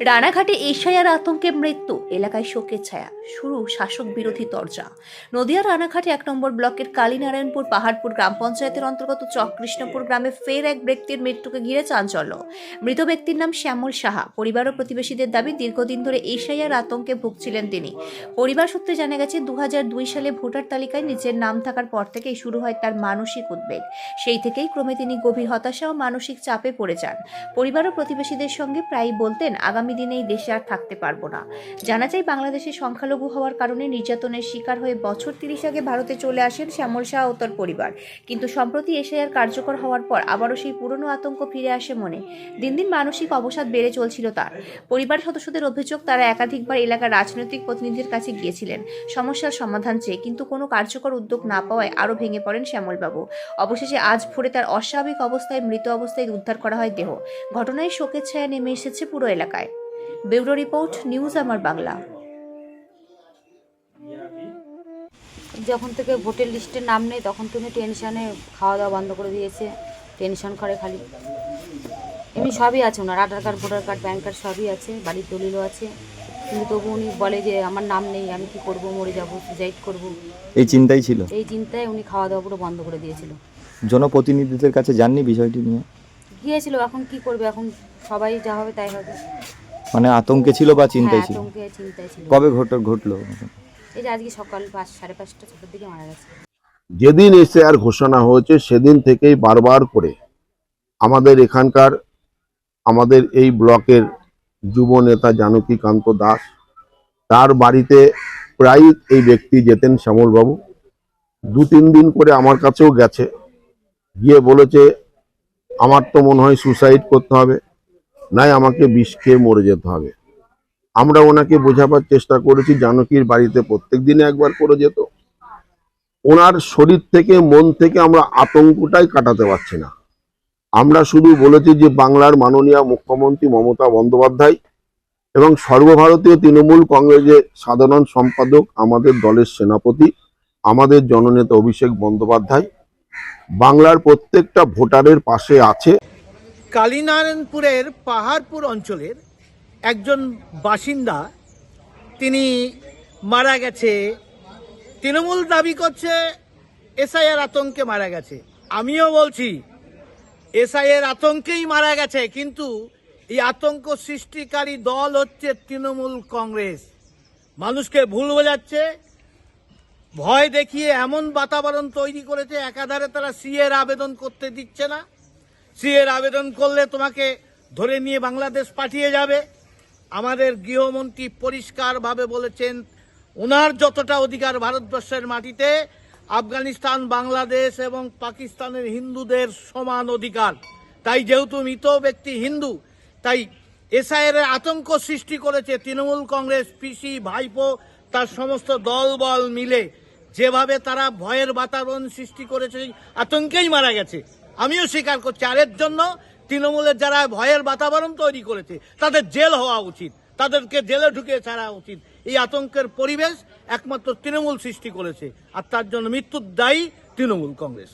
রানাঘাটে এশিয়ার আতঙ্কে মৃত্যু, এলাকায় শোকের ছায়া, শুরু শাসক বিরোধী তরজা। নদিয়া রানাঘাটে এক নম্বর ব্লকের কালীনারায়ণপুর পাহাড়পুর গ্রাম পঞ্চায়েতের অন্তর্গত চককৃষ্ণপুর গ্রামে ফের এক ব্যক্তির মৃত্যুকে ঘিরে চাঞ্চল্য। মৃত ব্যক্তির নাম শ্যামল সাহা। পরিবার ও প্রতিবেশীদের দাবি, দীর্ঘদিন ধরে এশিয়ার আতঙ্কে ভুগছিলেন তিনি। পরিবার সূত্রে জানা গেছে দু হাজার দুই সালে ভোটার তালিকায় নিজের নাম থাকার পর থেকেই শুরু হয় তার মানসিক উদ্বেগ। সেই থেকেই ক্রমে তিনি গভীর হতাশা ও মানসিক চাপে পড়ে যান। পরিবার ও প্রতিবেশীদের সঙ্গে প্রায়ই বলতেন, আগামী দিনে এই দেশে আর থাকতে পারব না। জানা যায় বাংলাদেশে সংখ্যালঘু হওয়ার কারণে নির্যাতনের শিকার হয়ে বছর তিরিশ আগে ভারতে চলে আসেন শ্যামল শাহ ও তার পরিবার। কিন্তু সম্প্রতি এশিয়ার কার্যকর হওয়ার পর আবারও সেই পুরনো আতঙ্ক ফিরে আসে মনে। দিন দিন মানসিক অবসাদ বেড়ে চলছিল তার। পরিবার সদস্যদের অভিযোগ, তারা একাধিকবার এলাকার রাজনৈতিক প্রতিনিধির কাছে গিয়েছিলেন। সমস্যার সমাধান চেয়ে কিন্তু কোনো কার্যকর উদ্যোগ না পাওয়ায় আরও ভেঙে পড়েন শ্যামলবাবু। অবশেষে আজ ভোরে তার অস্বাভাবিক অবস্থায় মৃত অবস্থায় উদ্ধার করা হয় দেহ। ঘটনায় শোকের ছায়া নেমে এসেছে পুরো এলাকায়। ব্যুরো রিপোর্ট নিউজ আমার বাংলা। যখন থেকে ভোটের লিস্টে নাম নেই তখন তুমি টেনশনে খাওয়া দাওয়া বন্ধ করে দিয়েছে টেনশন করে খালি। এমনি সবই আছে ওনার Aadhaar card voter card PAN card সবই আছে বাড়ির দলিলও আছে। কিন্তু তবু উনি বলে যে আমার নাম নেই আমি কি করব মরে যাব সুইসাইড করব? এই চিন্তাই ছিল? এই চিন্তায় উনি খাওয়া দাওয়া পুরো বন্ধ করে দিয়েছিল। জনপ্রতিনিধিদের কাছে জাননি বিষয়টি নিয়ে? গিয়েছিল এখন কি করবে এখন সবাই যা হবে তাই হবে। মানে আতঙ্কে ছিল বা চিন্তায় হ্যাঁ ছিল? আতঙ্কে চিন্তায় ছিল। কবে ঘট ঘটলো? এই যে আজকে সকাল পাঁচ সাড়ে পাঁচটা ছটার দিকে মারা গেছে। যেদিন এসআর ঘোষণা হয়েছে সেদিন থেকেই বারবার করে আমাদের এখানকার আমাদের এই ব্লকের যুব নেতা জানকীকান্ত দাস তার বাড়িতে প্রায় এই ব্যক্তি যেতেন শ্যামলবাবু। দু তিন দিন করে আমার কাছেও গেছে। গিয়ে বলেছে আমার তো মনে হয় সুসাইড করতে হবে। নাই, আমাকে বিষ খেয়ে মরে যেতে হবে। আমরা ওনাকে বোঝাবার চেষ্টা করেছি, জানকীর বাড়িতে প্রত্যেক দিনে একবার করে যেত। ওনার শরীর থেকে, মন থেকে আমরা আতঙ্কটাই কাটাতে পারছি না। আমরা শুধু বলেছি যে বাংলার মাননীয় মুখ্যমন্ত্রী মমতা বন্দ্যোপাধ্যায় এবং সর্বভারতীয় তৃণমূল কংগ্রেসের সাধারণ সম্পাদক, আমাদের দলের সেনাপতি, আমাদের জননেতা অভিষেক বন্দ্যোপাধ্যায়, বাংলার প্রত্যেকটা ভোটারের পাশে আছে। কালীনারায়ণপুরের পাহাড়পুর অঞ্চলের একজন বাসিন্দা, তিনি মারা গেছে। তৃণমূল দাবি করছে, এসআইয়ের আতঙ্কে মারা গেছে। আমিও বলছি, এসআইয়ের আতঙ্কেই মারা গেছে, কিন্তু এই আতঙ্ক সৃষ্টিকারী দল হচ্ছে তৃণমূল কংগ্রেস। মানুষকে ভুল বোঝাচ্ছে, ভয় দেখিয়ে এমন বাতাবরণ তৈরি করেছে, একাধারে তারা সিএর আবেদন করতে দিচ্ছে না। সিএর আবেদন করলে তোমাকে ধরে নিয়ে বাংলাদেশ পাঠিয়ে যাবে। আমাদের গৃহমন্ত্রী পরিষ্কারভাবে বলেছেন ওনার যতটা অধিকার ভারতবর্ষের মাটিতে, আফগানিস্তান, বাংলাদেশ এবং পাকিস্তানের হিন্দুদের সমান অধিকার। তাই যেহেতু মৃত ব্যক্তি হিন্দু, তাই এসআইয়ের আতঙ্ক সৃষ্টি করেছে তৃণমূল কংগ্রেস, পিসি, ভাইপো, তার সমস্ত দল বল মিলে। যেভাবে তারা ভয়ের বাতাবরণ সৃষ্টি করেছে আতঙ্কেই মারা গেছে। আমিও স্বীকার করছি। আর এর জন্য তৃণমূলের যারা ভয়ের বাতাবরণ তৈরি করেছে, তাদের জেল হওয়া উচিত। তাদেরকে জেলে ঢুকিয়ে ছাড়া উচিত। এই আতঙ্কের পরিবেশ একমাত্র তৃণমূল সৃষ্টি করেছে, আর তার জন্য মৃত্যুর দায়ী তৃণমূল কংগ্রেস।